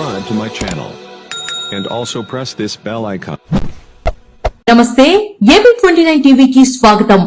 subscribe to my channel. And also press this bell icon. నమస్తే AP twenty nine టీవీకి స్వాగతం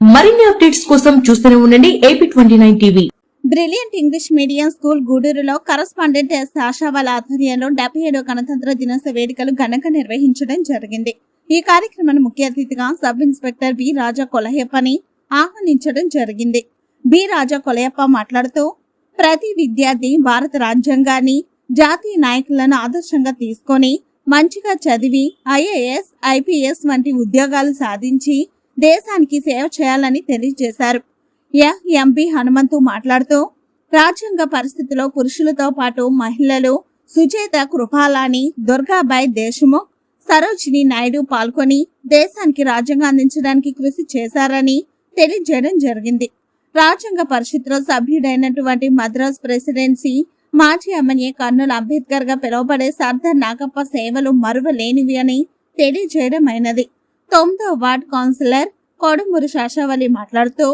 మరిన్ని updates కోసం చూస్తూనే ఉండండి AP twenty nine TV brilliant English medium school గూడూరులో కరస్పాండెంట్ ఎస్ ఆశా వాళ్ళ ఆధ్వర్యంలో డెబ్బై ఏడో గణతంత్ర దినోత్సవ వేడుకలు ఘనంగా నిర్వహించడం జరిగింది ఈ కార్యక్రమాన్ని ముఖ్య అతిథిగా సబ్ ఇన్స్పెక్టర్ బి రాజా కొలయప్పని ఆహ్వానించడం జరిగింది బి రాజా కొలయప్ప మాట్లాడుతూ ప్రతి విద్యార్థి భారత రాజ్యాంగాన్ని జాతీయ నాయకులను ఆదర్శంగా తీసుకొని మంచిగా చదివి ఐఏఎస్ ఐపీఎస్ వంటి ఉద్యోగాలు సాధించి దేశానికి సేవ చేయాలని తెలియజేశారు. ఎంపీ హనుమంతు మాట్లాడుతూ రాజ్యాంగ పరిస్థితిలో పురుషులతో పాటు మహిళలు సుచేత కృపాలాని దుర్గాబాయ్ దేశముఖ్ సరోజిని నాయుడు పాల్గొని దేశానికి రాజ్యాంగం అందించడానికి కృషి చేశారని తెలియజేయడం జరిగింది. రాజ్యాంగ పరిషత్లో సభ్యుడైనటువంటి మద్రాస్ ప్రెసిడెన్సీ మాజీ ఎమ్మెల్యే కర్నూలు అంబేద్కర్గా పిలువబడే సర్దార్ నాగప్ప సేవలు మరువలేనివి అని తెలియజేయడం అయినది తొమ్మిదో వార్డ్ కౌన్సిలర్ కొడుమూరు శాషావళి మాట్లాడుతూ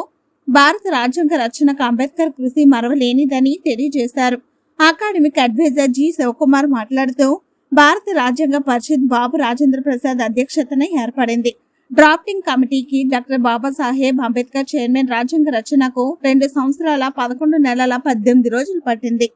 భారత రాజ్యాంగ రచనకు అంబేద్కర్ కృషి మరవలేనిదని తెలియజేశారు. అకాడమిక్ అడ్వైజర్ జి శివకుమార్ మాట్లాడుతూ భారత రాజ్యాంగ పరిషత్ బాబు రాజేంద్ర ప్రసాద్ అధ్యక్షతన ఏర్పడింది. డ్రాఫ్టింగ్ కమిటీకి డాక్టర్ బాబాసాహెబ్ అంబేద్కర్ చైర్మన్ రాజ్యాంగ రచనకు రెండు సంవత్సరాల పదకొండు నెలల పద్దెనిమిది రోజులు పట్టింది.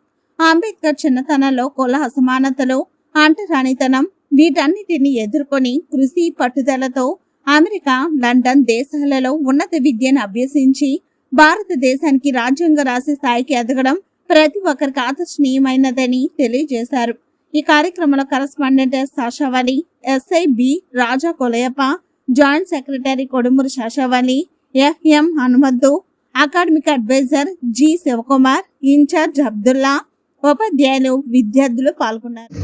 అంబేద్కర్ చిన్నతనంలో కుల అసమానతలు అంటరానితనం వీటన్నిటిని ఎదుర్కొని కృషి పట్టుదలతో అమెరికా లండన్ దేశాలలో ఉన్నత విద్యను అభ్యసించి భారతదేశానికి రాజ్యాంగ రాసే స్థాయికి ఎదగడం ప్రతి ఒక్కరికి ఆదర్శనీయమైనదని తెలియజేశారు. ఈ కార్యక్రమంలో correspondent S Shashavali SI B Raja Kolayappa joint secretary Kodumuru Shashavali FM Hanumaddu academic adviser G Shivakumar in charge Abdullah ఉపాధ్యాయులు విద్యార్థులు పాల్గొన్నారు.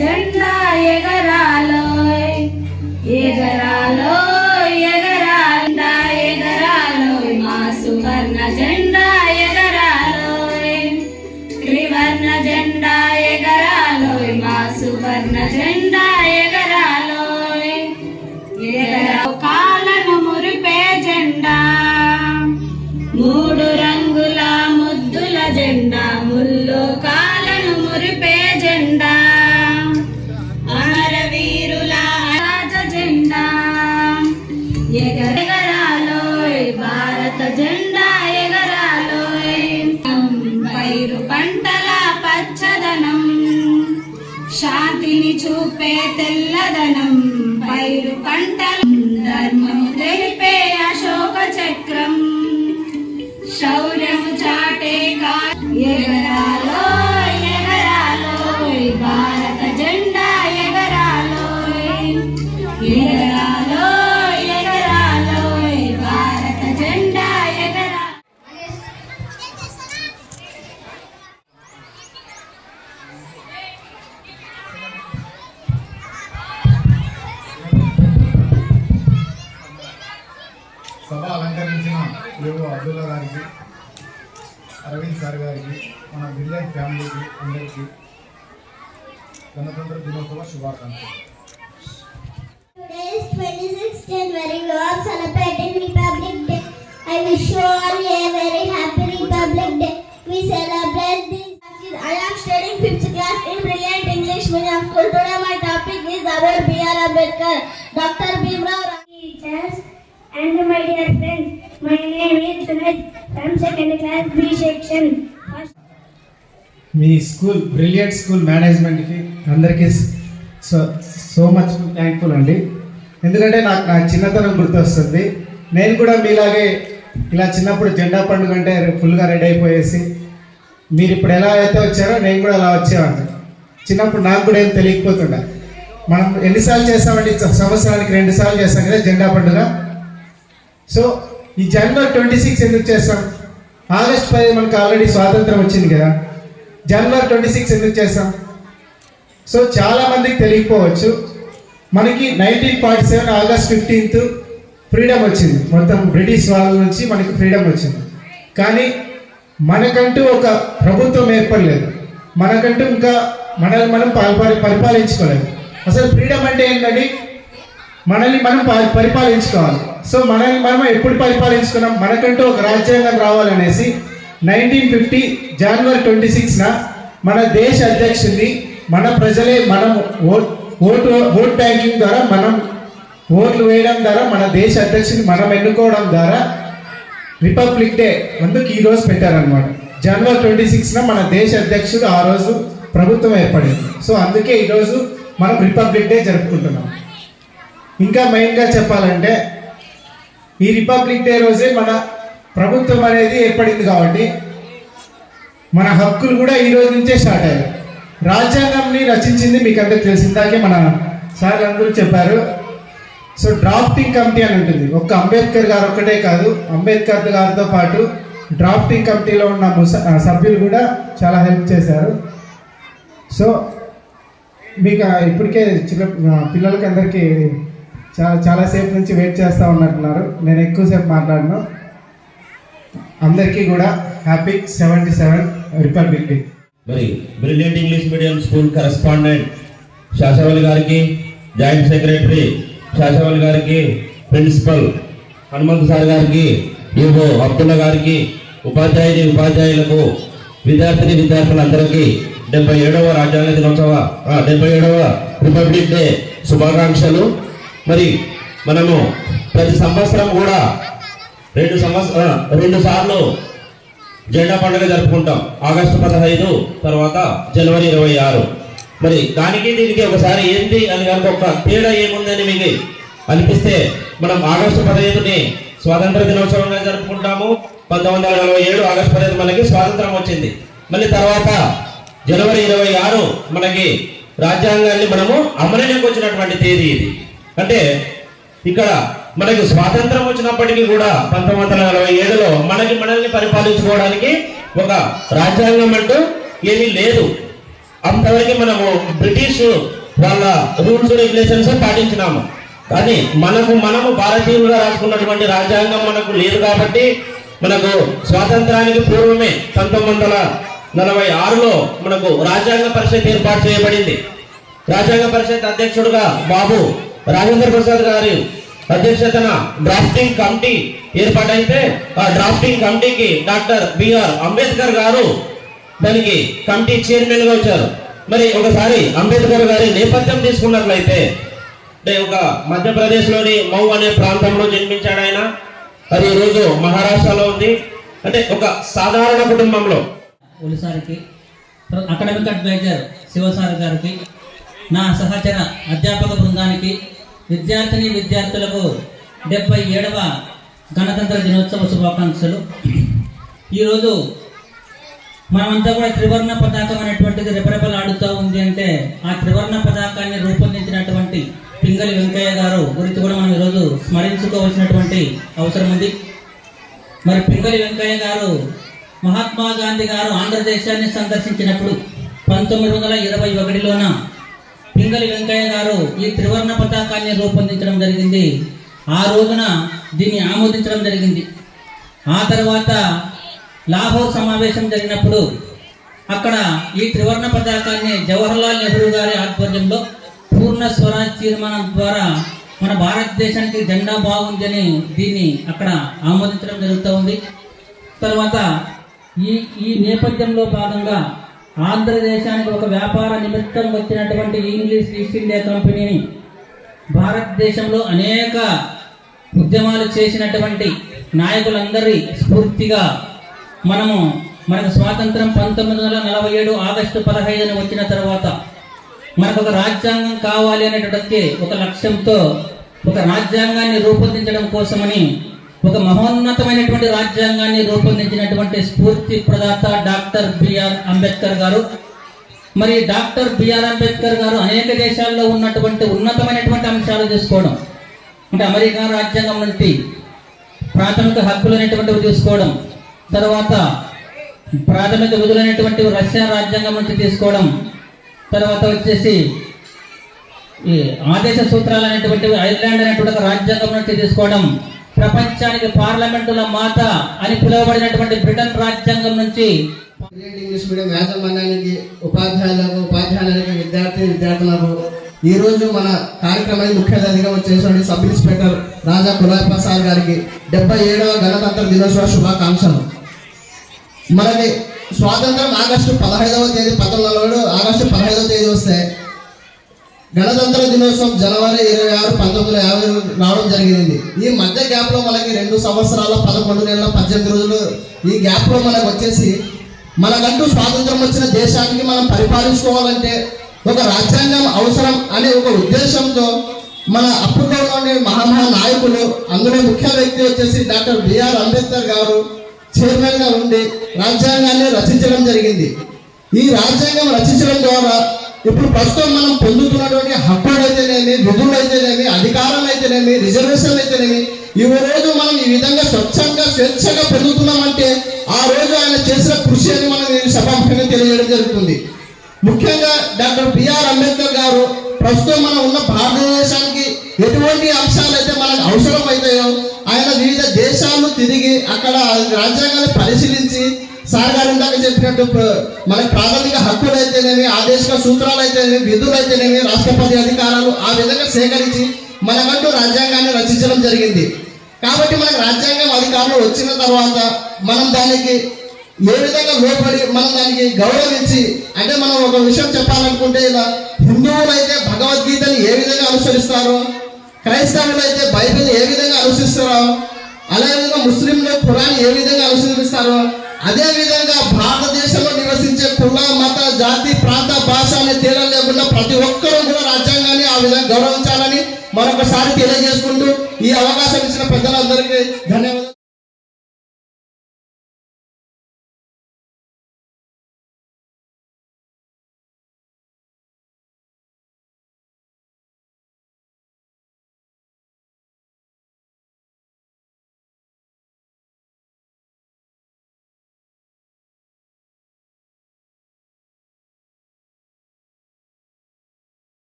భారత చూపే తెల్లదనం పైరు పంటలు ఫ్యామిలీకి అందరికీ గణతంత్ర దినోత్సవ శుభాకాంక్షలు Today is 26th January. We are celebrating Republic Day. I wish you all a very happy Republic Day. We celebrate this. I am studying 5th class in Brilliant English Medium School. Today my topic is about B.R. Ambedkar. Dr. Bhimrao Ram- Teachers and my dear friends, my name is Sunaj from second class B section. మీ school brilliant school మేనేజ్మెంట్కి అందరికీ so so much thankful అండి. ఎందుకంటే నాకు నా చిన్నతనం గుర్తొస్తుంది. నేను కూడా మీలాగే ఇలా చిన్నప్పుడు జెండా పండుగ అంటే ఫుల్గా రెడీ అయిపోయేసి మీరు ఇప్పుడు ఎలా అయితే వచ్చారో నేను కూడా అలా వచ్చేవాడిని. చిన్నప్పుడు నాకు కూడా ఏం తెలియకపోతుండే. మనం ఎన్నిసార్లు చేస్తామండి? సంవత్సరానికి రెండు సార్లు చేస్తాం కదా జెండా పండుగ. సో ఈ జనవరి ట్వంటీ సిక్స్ ఎందుకు చేస్తాం? ఆగస్ట్ పది మనకు ఆల్రెడీ స్వాతంత్రం వచ్చింది కదా. జనవరి ట్వంటీ సిక్స్ ఎందుకు చేస్తాం సో చాలా మందికి తెలియకపోవచ్చు. మనకి nineteen forty seven August fifteenth freedom వచ్చింది. మొత్తం బ్రిటిష్ వాళ్ళ నుంచి మనకి ఫ్రీడమ్ వచ్చింది. కానీ మనకంటూ ఒక ప్రభుత్వం ఏర్పడలేదు. మనకంటూ ఇంకా మనల్ని మనం పరిపాలి పరిపాలించుకోలేదు. అసలు ఫ్రీడమ్ అంటే ఏంటండి మనల్ని మనం పరిపాలించుకోవాలి. సో మనల్ని మనం ఎప్పుడు పరిపాలించుకున్నాం? మనకంటూ ఒక రాజ్యాంగం రావాలనేసి నైన్టీన్ ఫిఫ్టీ జనవరి ట్వంటీ సిక్స్న మన దేశ అధ్యక్షుడిని మన ప్రజలే మనం ఓటు ఓట్ బ్యాంకింగ్ ద్వారా మనం ఓట్లు వేయడం ద్వారా మన దేశ అధ్యక్షుని మనం ఎన్నుకోవడం ద్వారా రిపబ్లిక్ డే అందుకు ఈ రోజు పెట్టారనమాట జనవరి ట్వంటీ సిక్స్న మన దేశ అధ్యక్షుడు ఆ రోజు ప్రభుత్వం ఏర్పడింది. సో అందుకే ఈరోజు మనం రిపబ్లిక్ డే జరుపుకుంటున్నాం. ఇంకా మెయిన్గా చెప్పాలంటే ఈ రిపబ్లిక్ డే రోజే మన ప్రభుత్వం అనేది ఏర్పడింది కాబట్టి మన హక్కులు కూడా ఈ రోజు నుంచే స్టార్ట్ అయ్యాయి. రాజ్యాంగంని రచించింది మీకు అందరికి తెలిసిందాకే మన సార్ అందరూ చెప్పారు. సో డ్రాఫ్టింగ్ కమిటీ అని ఉంటుంది. ఒక్క అంబేద్కర్ గారు ఒక్కటే కాదు అంబేద్కర్ గారితో పాటు డ్రాఫ్టింగ్ కమిటీలో ఉన్న ముస సభ్యులు కూడా చాలా హెల్ప్ చేశారు. సో మీకు ఇప్పటికే చిన్న పిల్లలకి అందరికీ చాలా చాలాసేపు నుంచి వెయిట్ చేస్తూ ఉన్నట్టున్నారు. నేను ఎక్కువసేపు మాట్లాడను. అందరికీ కూడా happy seventy seven. Republic day మరి brilliant English medium school correspondent Shashavali గారికి జాయింట్ సెక్రటరీ శాసవల్లి గారికి ప్రిన్సిపల్ హనుమంత్ సార్ గారికి ఈవో అబ్దుల్లా గారికి ఉపాధ్యాయుని ఉపాధ్యాయులకు విద్యార్థిని విద్యార్థులందరికీ డెబ్బై ఏడవ రాజ్యాంగ దినోత్సవ డెబ్బై ఏడవ రిపబ్లిక్ డే శుభాకాంక్షలు. మరి మనము ప్రతి సంవత్సరం కూడా రెండు సంవత్సర రెండు సార్లు జెండా పండుగ జరుపుకుంటాం. ఆగస్టు పదహైదు తర్వాత జనవరి ఇరవై ఆరు. మరి దానికి దీనికి ఒకసారి ఏంటి అని కనుక ఒక తేడా ఏముందని మీకు అనిపిస్తే మనం ఆగస్టు పదహైదుని స్వాతంత్ర దినోత్సవంగా జరుపుకుంటాము. పంతొమ్మిది వందల నలభై ఏడు ఆగస్టు పదహైదు మనకి స్వాతంత్రం వచ్చింది. మళ్ళీ తర్వాత జనవరి ఇరవై ఆరు మనకి రాజ్యాంగాన్ని మనము అమలులోకి వచ్చినటువంటి తేదీ ఇది. అంటే ఇక్కడ మనకి స్వాతంత్రం వచ్చినప్పటికీ కూడా పంతొమ్మిది వందల నలభై ఏడులో మనకి మనల్ని పరిపాలించుకోవడానికి ఒక రాజ్యాంగం అంటూ ఏమీ లేదు. అంతవరకు మనము బ్రిటిష్ వాళ్ళ రూల్స్ రెగ్యులేషన్స్ పాటించినాము. కానీ మనకు మనము భారతీయులుగా రాసుకున్నటువంటి రాజ్యాంగం మనకు లేదు కాబట్టి మనకు స్వాతంత్రానికి పూర్వమే పంతొమ్మిది వందల నలభై ఆరులో మనకు రాజ్యాంగ పరిషత్ ఏర్పాటు చేయబడింది. రాజ్యాంగ పరిషత్ అధ్యక్షుడుగా బాబు రాజేంద్ర ప్రసాద్ గారి అధ్యక్షతన డ్రాఫ్టింగ్ కమిటీ ఏర్పాటైతే ఆ డ్రాఫ్టింగ్ కమిటీకి డాక్టర్ బిఆర్ అంబేద్కర్ గారు దానికి కమిటీ చైర్మన్గా వచ్చారు. మరి ఒకసారి అంబేద్కర్ గారి నేపథ్యం తీసుకున్నట్లయితే అంటే ఒక మధ్యప్రదేశ్లోని మౌ అనే ప్రాంతంలో జన్మించాడు ఆయన. అది ఈరోజు మహారాష్ట్రలో ఉంది. అంటే ఒక సాధారణ కుటుంబంలో. ఒలిసారికి అకాడమిక్ అడ్వైజర్ శివసారి గారికి నా సహచర అధ్యాపక బృందానికి విద్యార్థిని విద్యార్థులకు డెబ్బై ఏడవ గణతంత్ర దినోత్సవ శుభాకాంక్షలు. ఈరోజు మనమంతా కూడా త్రివర్ణ పతాకం అనేటువంటిది రెపరెపలాడుతూ ఉంది అంటే ఆ త్రివర్ణ పతాకాన్ని రూపొందించినటువంటి పింగళి వెంకయ్య గారు గురించి కూడా మనం ఈరోజు స్మరించుకోవాల్సినటువంటి అవసరం ఉంది. మరి పింగళి వెంకయ్య గారు మహాత్మా గాంధీ గారు ఆంధ్రదేశాన్ని సందర్శించినప్పుడు పంతొమ్మిది వందల ఇరవై ఒకటిలోన పింగళి వెంకయ్య గారు ఈ త్రివర్ణ పతాకాన్ని రూపొందించడం జరిగింది. ఆ రోజున దీన్ని ఆమోదించడం జరిగింది. ఆ తర్వాత లాహోర్ సమావేశం జరిగినప్పుడు అక్కడ ఈ త్రివర్ణ పతాకాన్ని జవహర్లాల్ నెహ్రూ గారి ఆధ్వర్యంలో పూర్ణ స్వరాజ్ తీర్మానం ద్వారా మన భారతదేశానికి జెండా బాగుందని దీన్ని అక్కడ ఆమోదించడం జరుగుతూ ఉంది. తర్వాత ఈ ఈ నేపథ్యంలో భాగంగా ఆంధ్రదేశానికి ఒక వ్యాపార నిమిత్తం వచ్చినటువంటి ఇంగ్లీష్ ఈస్ట్ ఇండియా కంపెనీని భారతదేశంలో అనేక ఉద్యమాలు చేసినటువంటి నాయకులందరి స్ఫూర్తిగా మనము మనకు స్వాతంత్రం పంతొమ్మిది వందల నలభై ఏడు ఆగస్టు పదహైదున వచ్చిన తర్వాత మనకు ఒక రాజ్యాంగం కావాలి అనేటటువంటి ఒక లక్ష్యంతో ఒక రాజ్యాంగాన్ని రూపొందించడం కోసమని ఒక మహోన్నతమైనటువంటి రాజ్యాంగాన్ని రూపొందించినటువంటి స్ఫూర్తి ప్రదాత డాక్టర్ బిఆర్ అంబేద్కర్ గారు. మరి డాక్టర్ బిఆర్ అంబేద్కర్ గారు అనేక దేశాల్లో ఉన్నటువంటి ఉన్నతమైనటువంటి అంశాలు తీసుకోవడం అంటే అమెరికా రాజ్యాంగం నుండి ప్రాథమిక హక్కులు అనేటువంటివి తీసుకోవడం తర్వాత ప్రాథమిక విధులైనటువంటి రష్యా రాజ్యాంగం నుంచి తీసుకోవడం తర్వాత వచ్చేసి ఈ ఆదేశ సూత్రాలు అనేటువంటివి ఐర్లాండ్ అనేటువంటి రాజ్యాంగం నుంచి తీసుకోవడం ప్రపంచానికి పార్లమెంటుల మాత అని పిలువబడినటువంటి బ్రిటన్ రాజ్యాంగం నుంచి ఇంగ్లీష్ మీడియం యాజమాన్యానికి ఉపాధ్యాయులకు ఉపాధ్యాయులకు విద్యార్థి విద్యార్థులకు ఈ రోజు మన కార్యక్రమానికి ముఖ్య అతిథిగా వచ్చేసిన సబ్ ఇన్స్పెక్టర్ రాజా కులాయ్ ప్రసాద్ గారికి డెబ్బై ఏడవ గణతంత్ర దినోత్సవ శుభాకాంక్షలు. మనకి స్వాతంత్రం ఆగస్టు పదహైదవ తేదీ పంతొమ్మిది ఆగస్టు పదహైదవ తేదీ వస్తే గణతంత్ర దినోత్సవం జనవరి ఇరవై ఆరు పంతొమ్మిది వందల యాభై రావడం జరిగింది. ఈ మధ్య గ్యాప్లో మనకి రెండు సంవత్సరాల పదకొండు నెలల పద్దెనిమిది రోజులు ఈ గ్యాప్లో మనకు వచ్చేసి మనకంటూ స్వాతంత్రం వచ్చిన దేశానికి మనం పరిపాలించుకోవాలంటే ఒక రాజ్యాంగం అవసరం అనే ఒక ఉద్దేశంతో మన అప్పట్లో ఉండే మహామహా నాయకులు అందులో ముఖ్య వ్యక్తి వచ్చేసి డాక్టర్ బిఆర్ అంబేద్కర్ గారు చైర్మన్గా ఉండి రాజ్యాంగాన్ని రచించడం జరిగింది. ఈ రాజ్యాంగం రచించడం ద్వారా ఇప్పుడు ప్రస్తుతం మనం పొందుతున్నటువంటి హక్కులు అయితేనేమి విధులు అయితేనేమి అధికారం అయితేనేమి రిజర్వేషన్ అయితేనేమి ఈ రోజు మనం ఈ విధంగా స్వచ్ఛంగా స్వేచ్ఛగా పొందుతున్నామంటే ఆ రోజు ఆయన చేసిన కృషి అని మనం ఈ సభాముఖంగా తెలియజేయడం జరుగుతుంది. ముఖ్యంగా డాక్టర్ బిఆర్ అంబేద్కర్ గారు ప్రస్తుతం మనం ఉన్న భారతదేశానికి ఎటువంటి అంశాలు అయితే మనకు అవసరం అవుతాయో ఆయన వివిధ దేశాలను తిరిగి అక్కడ రాజ్యాంగాన్ని పరిశీలించి సార్ గారు ఇందాక చెప్పినట్టు ప్ర- మనకి ప్రాథమిక హక్కులు అయితేనేమి ఆదేశిక సూత్రాలు అయితేనేమి విధులు అయితేనేమి రాష్ట్రపతి అధికారాలు ఆ విధంగా సేకరించి మనకంటూ రాజ్యాంగాన్ని రచించడం జరిగింది. కాబట్టి మనకు రాజ్యాంగం అధికారులు వచ్చిన తర్వాత మనం దానికి ఏ విధంగా లోపడి మనం దానికి గౌరవించి అంటే మనం ఒక విషయం చెప్పాలనుకుంటే ఇలా హిందువులు అయితే భగవద్గీతని ఏ విధంగా అనుసరిస్తారో క్రైస్తవులు అయితే బైబిల్ ఏ విధంగా అనుసరిస్తారో అదేవిధంగా ముస్లింలు ఖురాన్ ఏ విధంగా అనుసరిస్తారో అదే విధంగా భారతదేశంలో నివసించే కుల మత జాతి ప్రాంత భాష అనే తేడా లేకుండా ప్రతి ఒక్కరూ కూడా రాజ్యాంగాన్ని ఆ విధంగా గౌరవించాలని మరొకసారి తెలియజేసుకుంటూ ఈ అవకాశం ఇచ్చిన పెద్దలందరికీ ధన్యవాదాలు.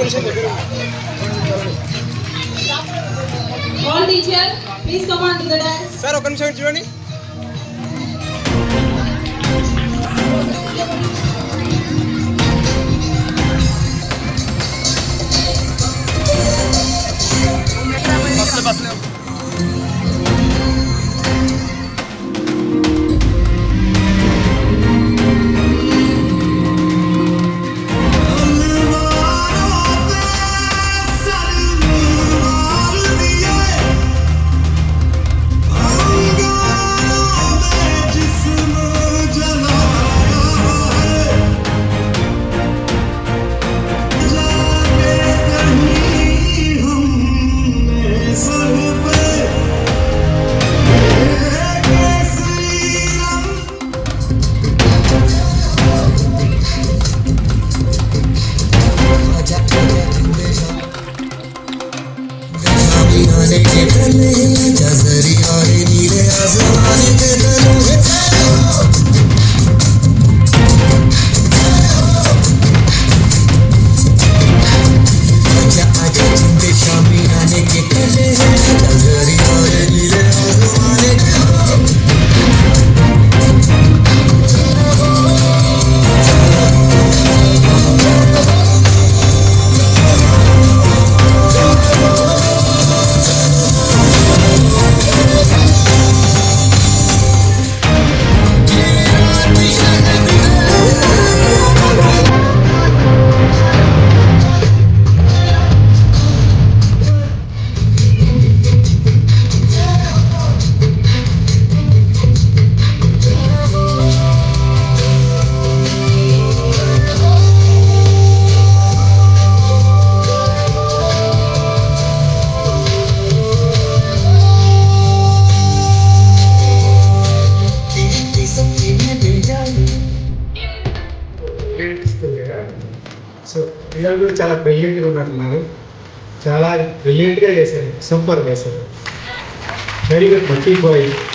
All teacher, please come on to the dance. Sir, welcome sir, Chirani. Bas, bas. చేశారు సూపర్ చేశారు వెరీ గుడ్